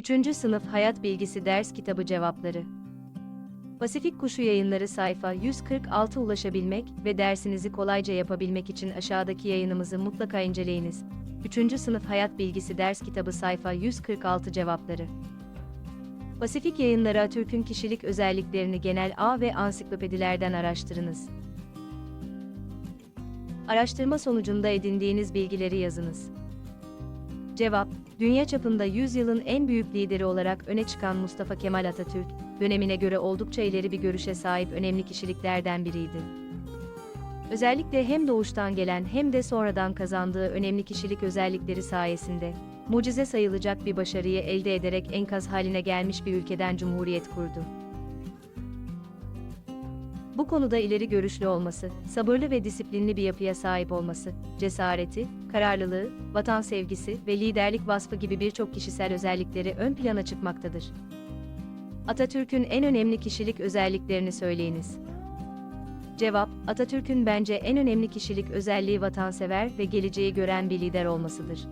3. Sınıf Hayat Bilgisi Ders Kitabı Cevapları Pasifik Kuşu Yayınları sayfa 146 ulaşabilmek ve dersinizi kolayca yapabilmek için aşağıdaki yayınımızı mutlaka inceleyiniz. 3. Sınıf Hayat Bilgisi Ders Kitabı sayfa 146 Cevapları Pasifik Yayınları Atatürk'ün kişilik özelliklerini genel A ve ansiklopedilerden araştırınız. Araştırma sonucunda edindiğiniz bilgileri yazınız. Cevap, dünya çapında 100 yılın en büyük lideri olarak öne çıkan Mustafa Kemal Atatürk, dönemine göre oldukça ileri bir görüşe sahip önemli kişiliklerden biriydi. Özellikle hem doğuştan gelen hem de sonradan kazandığı önemli kişilik özellikleri sayesinde, mucize sayılacak bir başarıyı elde ederek enkaz haline gelmiş bir ülkeden cumhuriyet kurdu. Bu konuda ileri görüşlü olması, sabırlı ve disiplinli bir yapıya sahip olması, cesareti, kararlılığı, vatan sevgisi ve liderlik vasfı gibi birçok kişisel özellikleri ön plana çıkmaktadır. Atatürk'ün en önemli kişilik özelliklerini söyleyiniz. Cevap, Atatürk'ün bence en önemli kişilik özelliği vatansever ve geleceği gören bir lider olmasıdır.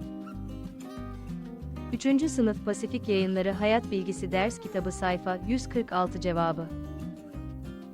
3. Sınıf Pasifik Yayınları Hayat Bilgisi Ders Kitabı sayfa 146 cevabı